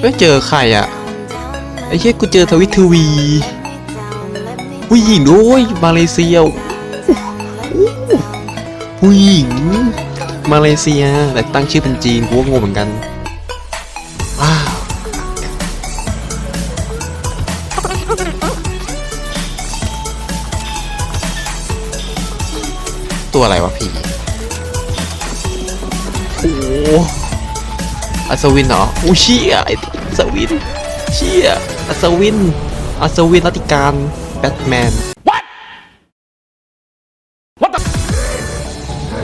ไม่เจอใครอะไอ้เหี้ยกูเจอทวิตทวีผู้หญิงด้วยมาเลเซียผู้หญิง มาเลเซียแต่ตั้งชื่อเป็นจีนกูก็งงเหมือนกันว้าวตัวอะไรวะพี่โอ้ อัศวินเหรออู้เชี่ยไอ้อัศวินเชี่ยอัศวินอัศวินรัตติการแบทแมน What What the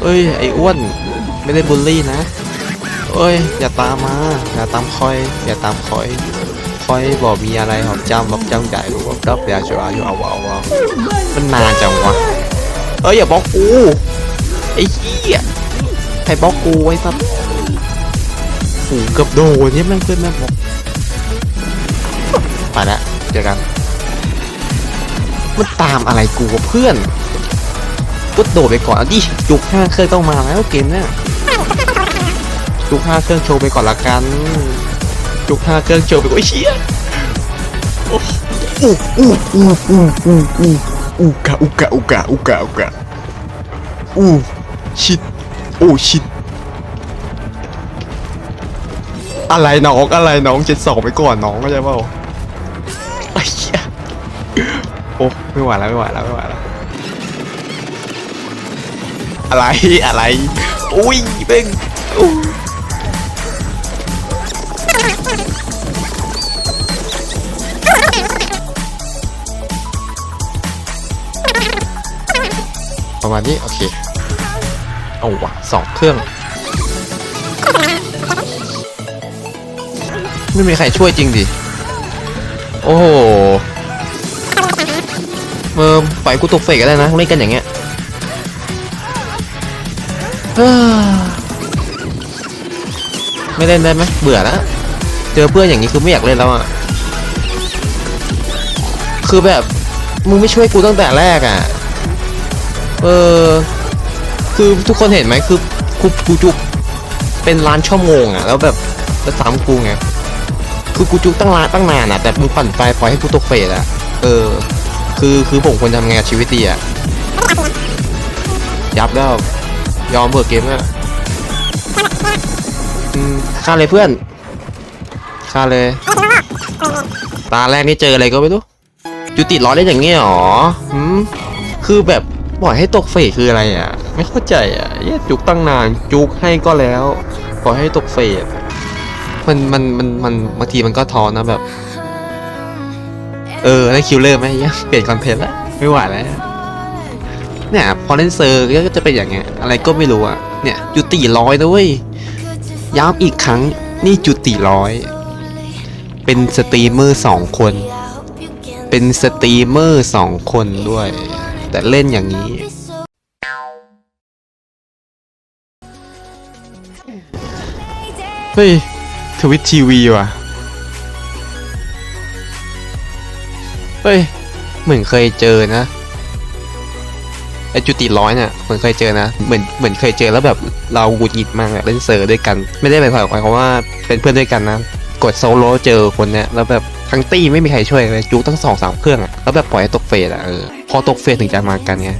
เอ้ยไอ้อ้วนไม่ได้บูลลี่นะเอ้ยอย่าตามมา อย่าตามคอย อย่าตามคอย คอยบอกมีอะไรหอบจำบอกจำใจรู้ว่ารับยาชัวอยู่เอาเอาเอามันนานจังวะเอ้ยอย่าบล็อกกูไอ้เหี้ยใครบล็อกกูไว้ซับ โอ้เกือบโดนเนี่ยแม่งเพื่อนแม่งบอกไปแล้วเจอกันมันตามอะไรกูวะเพื่อนก็โดดไปก่อนอะดิจุกห้าเครื่องต้องมาแล้วเกมเนี่ยจุกห้าเครื่องโชว์ไปก่อนละกัน จุกห้าเครื่องโชว์ไปก่อนโอ้ยเชี่ยโอ้อู้อู้อู้อู้อู้อู้อู้กะอุกะอุกะอุกะอุกะอู้ชิดโอ้ชิด อะไรน้องอะไรน้องเจ็ดสองไปก่อนน้องเข้าใจเปล่าไอ้เหี้ยโอ้ไม่ไหวแล้วไม่ไหวแล้วไม่ไหวแล้วอะไรอะไรอุ้ยเบ้งอู้ประมาณนี้โอเคเอาวะสองเครื่อง ไม่มีใครช่วยจริงดิ โอ้โหเมิมปล่อยกูตกเฟกก็ได้นะเล่นกันอย่างเงี้ยฮ้อไม่เล่นได้ไหมเบื่อแล้วเจอเพื่อนอย่างนี้คือไม่อยากเล่นแล้วอะคือแบบมึงไม่ช่วยกูตั้งแต่แรกอะเออคือทุกคนเห็นไหมคือกูกูจุกเป็นร้านชั่วโมงอะ แล้วแบบจะซ้ำกูไง คือกูจุกตั้งร้านตั้งนานอะแต่มึงปั่นไฟปล่อยให้กูตกเฟสอะเออ คือคือผมควรทำไงชีวิตดีอะยับแล้วยอมเบิกเกมอะฆ่าเลยเพื่อนฆ่าเลย ตาแรกนี่เจออะไรก็ไม่รู้จุติร้อนได้อย่างเงี้ยหรอหืมคือแบบปล่อยให้ตกเฟสคืออะไรอะ ไม่เข้าใจอะเหี้ยจุกตั้งนานจุกให้ก็แล้ว ปล่อยให้ตกเฟส มันมันมันมันบางทีมันก็ท้อนะแบบ เออได้คิวเลอร์ไหมเหี้ยเปลี่ยนคอนเทนต์ละไม่ไหวแล้วเนี่ยพอเล่นเซอร์ก็จะเป็นอย่างเงี้ยอะไรก็ไม่รู้อะเนี่ยจุติร้อยนะเว้ยย้ำอีกครั้งนี่จุติร้อยเป็นสตรีมเมอร์สองคน เป็นสตรีมเมอร์สองคนด้วย แต่เล่นอย่างนี้เฮ้ย ทวิตทีวีว่ะ เฮ้ย เหมือนเคยเจอนะไอจุติร้อยเนี่ยเหมือนเคยเจอนะ เหมือนเหมือนเคยเจอแล้วแบบเราหงุดหงิดมากอะเล่นเซอร์ด้วยกัน ไม่ได้หมายควาว่าเป็นเพื่อนด้วยกันนะ กดโซโล่เจอคนเนี้ยแล้วแบบทั้งตี้ไม่มีใครช่วยเลยจุกตั้งสองสามเครื่องอะแล้วแบบปล่อยให้ตกเฟสอะเออพอตกเฟสถึงจะมากันไง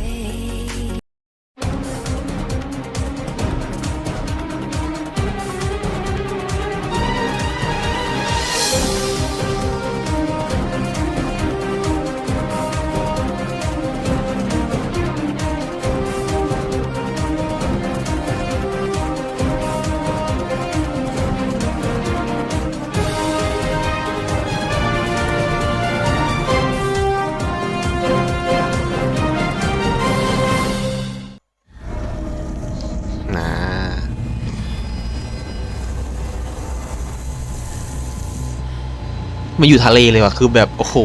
มาอยู่ทะเลเลยว่ะคือแบบโอ้โห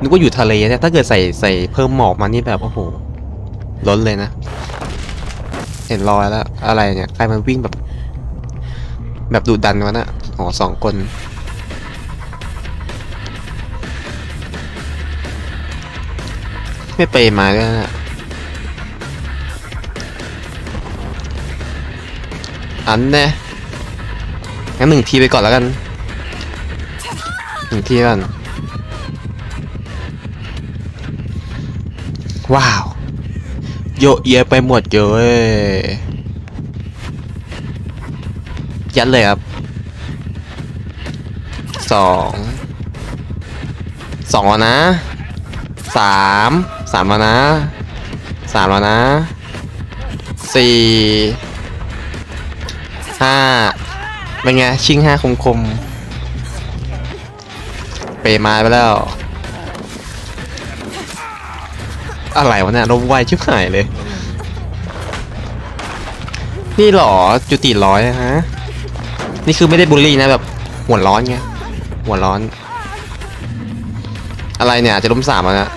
นึกว่าอยู่ทะเลนี่ถ้าเกิดใส่ใส่เพิ่มหมอกมานี่แบบโอ้โหล้นเลยนะ เห็นรอยแล้ว อะไรเนี่ยใครมันวิ่งแบบ แบบดูดันวะน่ะอ๋อสองคนไม่ไปมาด้วยนะอันแน่งั้นหนึ่งทีไปก่อนแล้วกัน หนึ่ทีก่นว้าว โยเยะไปหมดเลยยัดเลยครับสองสองแล้วนะสามสามแล้วนะสามแล้วนะสี่ห้าเป็นไง ชิงห้าคมคม รย์ไม้ไปแล้ว อะไรวะเนี่ยลมไวชิบหายเลย นี่หรอจุติร้อยฮะ นี่คือไม่ได้บูลลี่นะแบบหัวร้อนไงหัวร้อน อะไรเนี่ยจะล้มสามแล้วนะ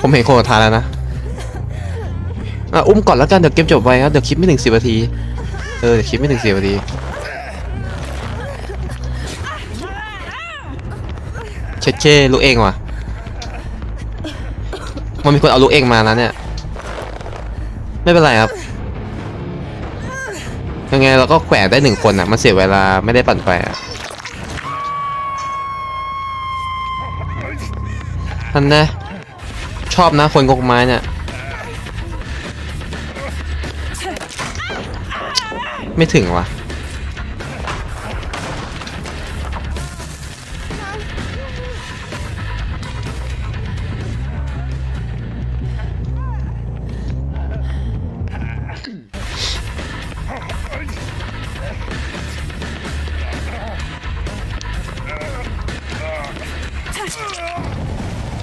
ผมเห็นโคตรทานแล้วนะอ,อุ้มก่อนแล้วกัน เดี๋ยวเกมจบไวครับ เดี๋ยวคลิปไม่ถึงสิบนาที ออเดี๋ยวคลิปไม่ถึงเสิบนาทีเช็ดเช่ลูกเองว่ะมันมีคนเอาลูกเองมาแล้วเนี่ย ไม่เป็นไรครับยังไงเราก็แขวนได้หนึ่งคนอะ มันเสียเวลาไม่ได้ปั่นไฟอะท่านนะ ชอบนะคนกกไม้เนี่ย ไม่ถึงวะ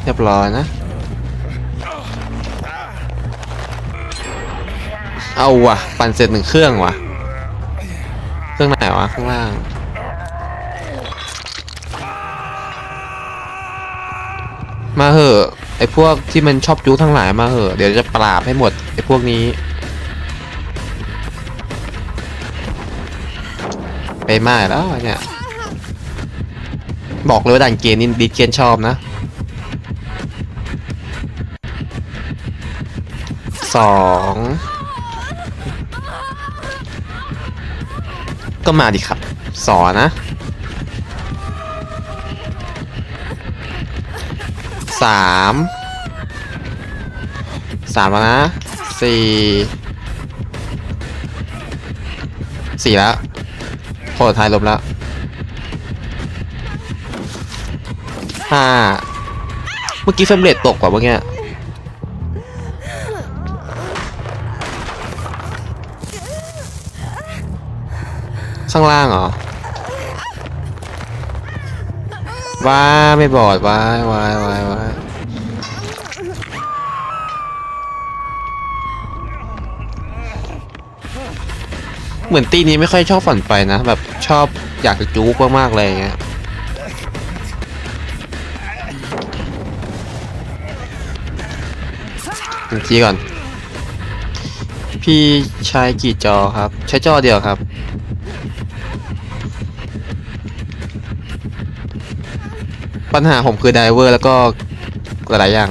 เรียบร้อยนะ เอาว่ะปั่นเสร็จหนึ่งเครื่องว่ะ เครื่องไหนวะข้างล่าง มาเหอะ ไอพวกที่มันชอบจู้ทั้งหลายมาเหอะ เดี๋ยวจะปราบให้หมด ไอพวกนี้ ไปมากแล้วเนี่ย บอกเลยว่าด่านเกมนี่ดีเกนชอบนะสอง ก็มาดิครับ สอนะ สาม สามแล้วนะ สี่ สี่แล้วโคตรท้ายลบแล้ว ห้า เมื่อกี้เฟรมเรทตกกว่าเมื่อกี้ ข้างล่างเหรอว้าไม่บอดว้ายว้ายว้ายว้ายเหมือนตีนี้ไม่ค่อยชอบฝันไฟนะ แบบชอบอยากจะจู๊กมากๆเลยอย่างเงี้ยหนึ่งทีก่อน พี่ใช้กี่จอครับ ใช้จอเดียวครับ ปัญหาผมคือไดเวอร์แล้วก็หลายอย่าง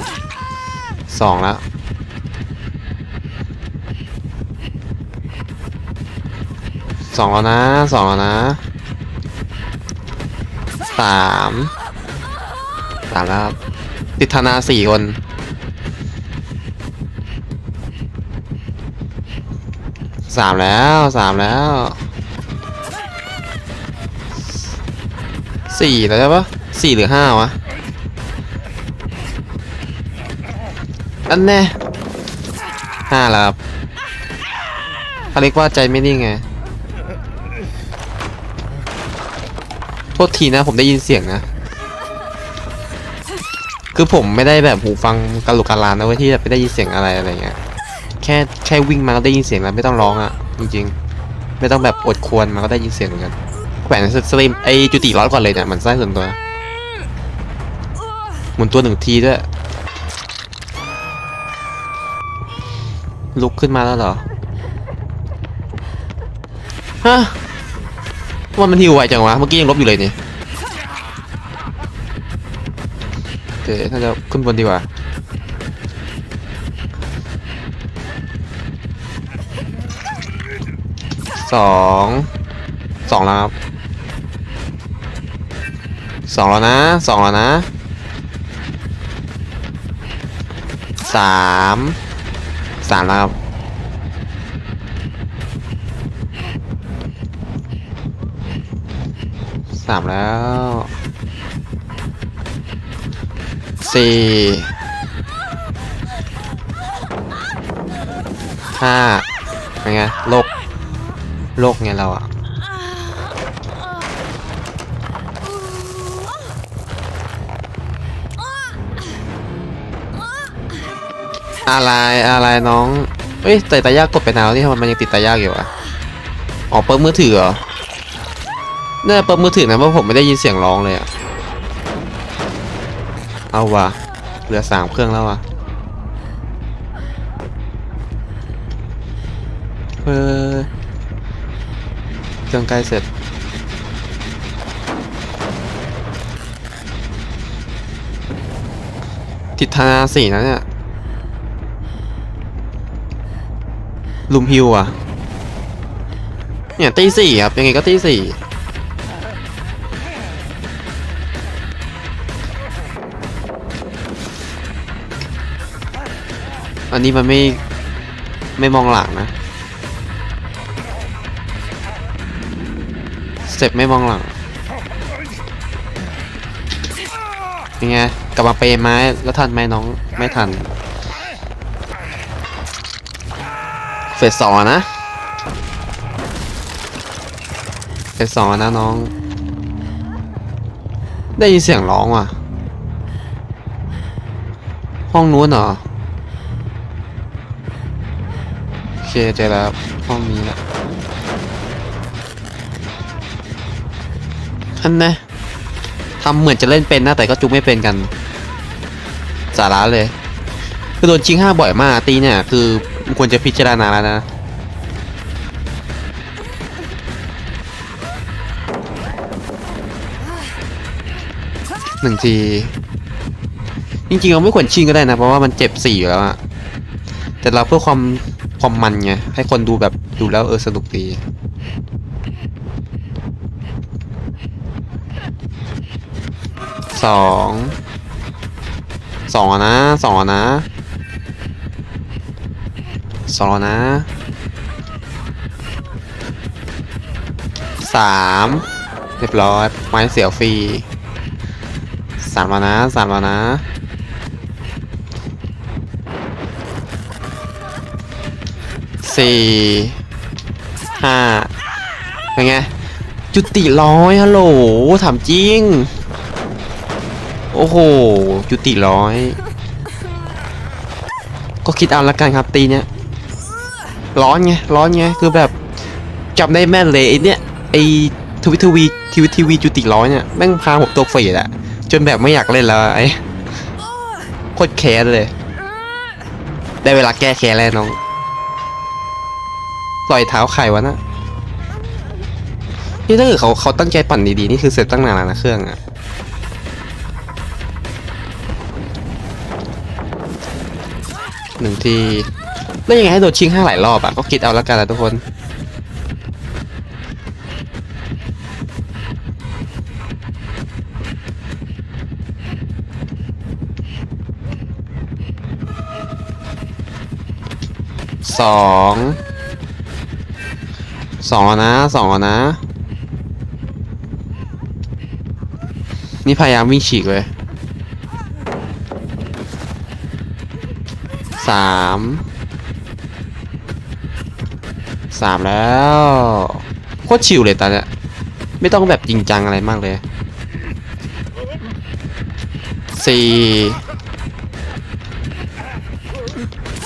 สองแล้วสองแล้วนะสองแล้วนะสามสามแล้วติดธนาสี่คนสามแล้วสามแล้วสี่แล้วใช่ปะ สี่หรือห้าวะ อันแน่ห้าแล้วครับเขาเรียกว่าใจไม่นิ่งไง โทษทีนะผมได้ยินเสียงนะ คือผมไม่ได้แบบหูฟังกะลุกกะลานนะเว้ยที่จะไปได้ยินเสียงอะไรอะไรเงี้ย แค่แค่วิ่งมาก็ได้ยินเสียงแล้วไม่ต้องร้องอะ่ะ จริงๆ ไม่ต้องแบบอดควรมาก็ได้ยินเสียงเหมือนกันแขวนสตรีมไอจุติร้อนก่อนเลยเนี่ยมันไส้ส่วนตัว มุนตัวหนึ่งทีด้วย ลุกขึ้นมาแล้วเหรอ ฮะว่ามันหิวไวจังวะ เมื่อกี้ยังลบอยู่เลยเนี่ยโอเคถ้าจะขึ้นบนดีกว่าสองสองแล้วครับสองแล้วนะสองแล้วนะ สามสามแล้วครับสามแล้วสี่ห้าเป็นไงโลกโลกไงเราอะ อะไรอะไรน้องเอ้ยแต่ตายากกดไปนานแล้วที่ทำไมมันยังติดตายากอยู่อะอ๋อเปิดมือถือเหรอน่าเปิดมือถือนะเพราะผมไม่ได้ยินเสียงร้องเลยอะเอาว่ะเหลือสามเครื่องแล้วว่ะเออเครื่องใกล้เสร็จติดธนาสี่นะเนี่ย ลุมฮิวอะ เนี่ยตีสี่ครับ ยังไงก็ตีสี่อันนี้มันไม่ ไม่มองหลังนะสเต็ปไม่มองหลังยังไงกลับมาเปย์ไม้แล้วทันไหมน้องไม่ทัน เฟสสองอนะเฟสสองอนะน้อง ได้ยินเสียงร้องว่ะ ห้องนู้นเหรอ โอเคเจอแล้วห้องนี้แหละท่านนะทำเหมือนจะเล่นเป็นนะแต่ก็จุกไม่เป็นกัน สาระเลย คือโดนชิงห้าบ่อยมากตีเนี่ยคือ มควรจะพิจารณาแล้วนะหนึ่งทีจริงๆเราไม่ควรชิงก็ได้นะ เพราะว่ามันเจ็บสี่อยู่แล้วอะแต่เราเพื่อความความมันไง ให้คนดูแบบดูแล้วเออสนุกดีสองสองนะสองนะ สองอนะสามเรียบร้อย ไม้เสียวฟรีสามแล้วนะสามแล้วนะสี่ห้าเป็นไง จุติร้อยฮัลโหลถามจริง โอ้โห จุติร้อย ก็คิดเอาละกันครับตีเนี้ย ร้อนไงร้อนไงคือแบบจำได้แม่นเลยไอเนี้ยไอทวิตทวีทีวีทีวีจุติร้อยเนี่ยแม่งพาผมตัวเฟดอะจนแบบไม่อยากเล่นแล้วไอโคตรแค้นเลย ได้เวลาแก้แค้นแล้วน้องปล่อยเท้าไข่วะนะนี่ถ้าเกิดเขาเขาตั้งใจปั่นดีๆนี่คือเสร็จตั้งนานแล้วนะเครื่องอะหนึ่งที แล้วยังไงให้โดนชิงห้าหลายรอบอะก็คิดเอาแล้วกันนะทุกคน สองสองนะสองนะ นี่พยายามวิ่งฉีกเลยสาม สามแล้วโคตรชิวเลยตอนเนี้ยไม่ต้องแบบจริงจังอะไรมากเลยสี่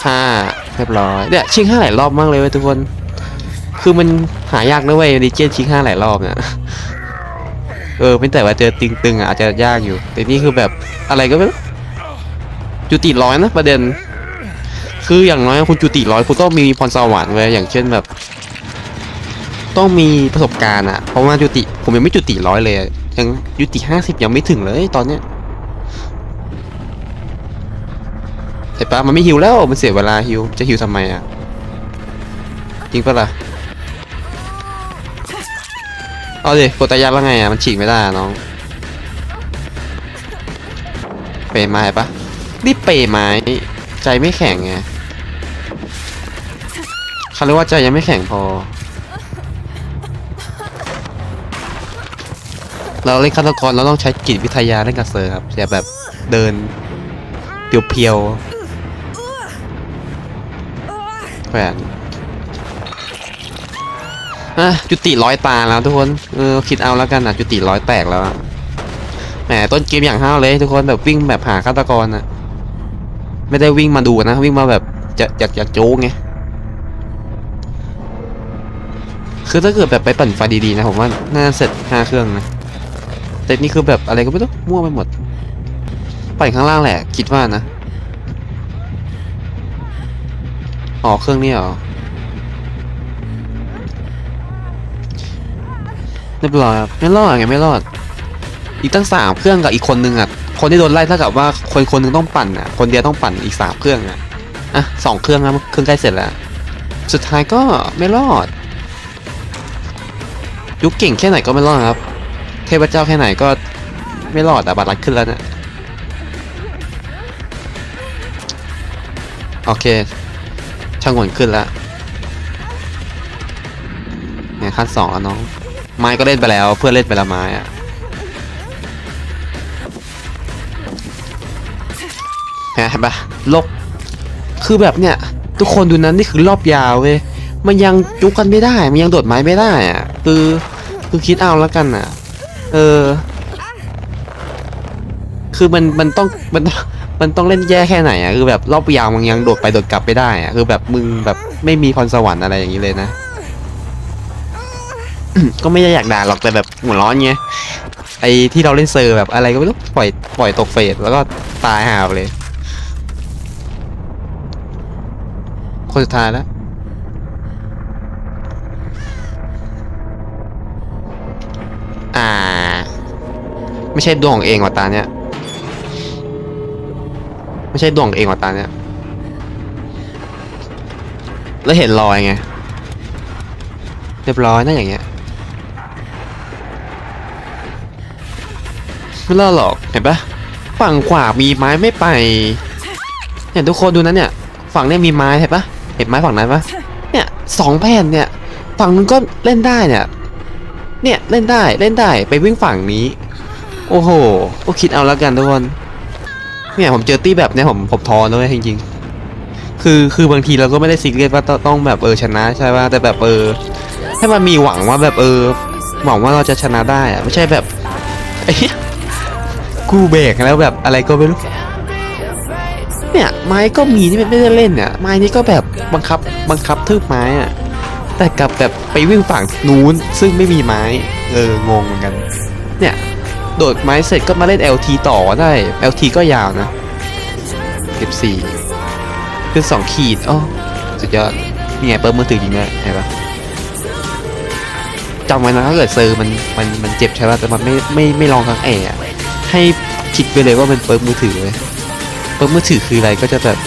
ห้าเรียบร้อยเนี่ยชิงห้าหลายรอบมากเลยเว้ยทุกคน คือมันหายากนะเว้ยดิเจนชิงห้าหลายรอบเนี่ยเออไม่แต่ว่าเจอตึงๆอะอาจจะยากอยู่ แต่นี่คือแบบอะไรก็ไม่รู้จุติร้อยนะประเด็น คืออย่างน้อยคุณจุติร้อยคุณต้องมีพรสวรรค์ไว้อย่างเช่นแบบ ต้องมีประสบการณ์อะเพราะว่าจุติผมยังไม่จุติร้อยเลยยังจุติห้าสิบยังไม่ถึงเลยตอนเนี้ยเห็นปะมันไม่ฮิวแล้วมันเสียเวลาฮิวจะฮิวทำไมอะจริงปะล่ะเอาดิกดตะยักแล้วไงอะมันฉีกไม่ได้น้องเปรย์ไม้ปะนี่เปรย์ไม้ใจไม่แข็งไง เขาเรียกว่าใจยังไม่แข็งพอ เราเล่นฆาตกรเราต้องใช้จิตวิทยาเล่นกับเซอร์ครับอย่าแบบเดินเพียวๆแขวนอะจุติร้อยตาแล้วทุกคนเออคิดเอาแล้วกันอะจุติร้อยแตกแล้วแหมต้นเกมอย่างห้าวเลย ทุกคนแบบวิ่งแบบหาฆาตกรอะ ไม่ได้วิ่งมาดูนะ วิ่งมาแบบจะอยากอยากโจ้งไง คือถ้าเกิดแบบไปปั่นไฟดีๆนะผมว่าน่าเสร็จห้าเครื่องนะแต่นี่คือแบบอะไรก็ไม่รู้มั่วไปหมด ปั่นข้างล่างแหละ คิดว่านะอ๋อเครื่องนี้เหรอเรียบร้อยครับไม่รอดไงไม่รอด อีกตั้งสามเครื่องกับอีกคนนึงอะคนที่โดนไล่เท่ากับว่าคนคนหนึงต้องปั่นอะ คนเดียวต้องปั่นอีกสามเครื่องอะอะสองเครื่องแล้วเครื่องใกล้เสร็จแล้ว สุดท้ายก็ไม่รอด ยุคเก่งแค่ไหนก็ไม่รอดครับ เทพเจ้าแค่ไหนก็ไม่รอดอะบาดรัดขึ้นแล้วเนะี่ยโอเค ช่างหวนขึ้นแล้วเนี่ยขั้นสองแล้วน้อง ไม้ก็เล่นไปแล้วเพื่อนเล่นไปแล้วไม้อะเนี่ยเห็นปะลบคือแบบเนี่ย ทุกคนดูนั้นนี่คือรอบยาวเว้ยมันยังจุกกันไม่ได้ มันยังโดดไม้ไม่ได้อะคือ คือคิดเอาแล้วกันอะ เออ คือมันมันต้องมันมันต้องเล่นแย่แค่ไหนอะคือแบบรอบยาวมันยังโดดไปโดดกลับไม่ได้อะคือแบบมึงแบบไม่มีพรสวรรค์อะไรอย่างนี้เลยนะ ก็ไม่ได้อยากด่าหรอกแต่แบบหัวร้อนเงี้ยไอ้ที่เราเล่นเซอร์แบบอะไรก็ไม่รู้ปล่อยปล่อยตกเฟสแล้วก็ตายหาไปเลย คนสุดท้ายแล้ว ไม่ใช่ดวงของเองว่ะตาเนี้ยไม่ใช่ดวงของเองว่ะตาเนี้ยแล้วเห็นรอยไงเรียบร้อยนะอย่างเงี้ยไม่รอหรอกเห็นปะฝั่งขวามีไม้ไม่ไปเนี่ยทุกคนดูนะเนี่ย ฝั่งเนี้ยมีไม้เห็นปะเห็นไม้ฝั่งนั้นปะเนี่ยสองแผ่นเนี่ย ฝั่งนึงก็เล่นได้เนี่ย เนี่ยเล่นได้เล่นได้ไปวิ่งฝั่งนี้ โอ้โหก็คิดเอาแล้วกันทุกคนเนี่ยผมเจอตี้แบบเนี้ยผมผมท้อนะเว้ยจริงๆ คือคือบางทีเราก็ไม่ได้ซีเรียสว่าต้องแบบเออชนะใช่ป่ะแต่แบบเออให้มันมีหวังว่าแบบเออ หวังว่าเราจะชนะได้อะไม่ใช่แบบไอ้กูเบรกแล้วแบบอะไรก็ไม่รู้เนี่ยไม้ก็มีที่ไม่ได้เล่นเนี่ยไม้นี้ก็แบบบังคับบังคับทืบไม้อะแต่กลับแบบไปวิ่งฝั่งนู้นซึ่งไม่มีไม้ เอองงเหมือนกัน เนี่ย โดดไม้เสร็จก็มาเล่น LT ต่อได้ LT ก็ยาวนะ14ขึ้น2ขีดอ๋อสุดยอดนี่ไงเปิดมือถือจริงด้วยเห็นปะจำไว้นะถ้าเกิดเซอร์มันมันมันเจ็บใช่ป่ะแต่มันไม่ไม่ไม่ลองทั้งแอะให้คิดไปเลยว่ามันเปิดมือถือเลยเปิดมือถือคืออะไรก็จะแบบ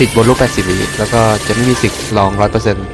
ติดบนรูป80วิแล้วก็จะไม่มีสิทธิ์ลองร้อยเปอร์เซ็นต์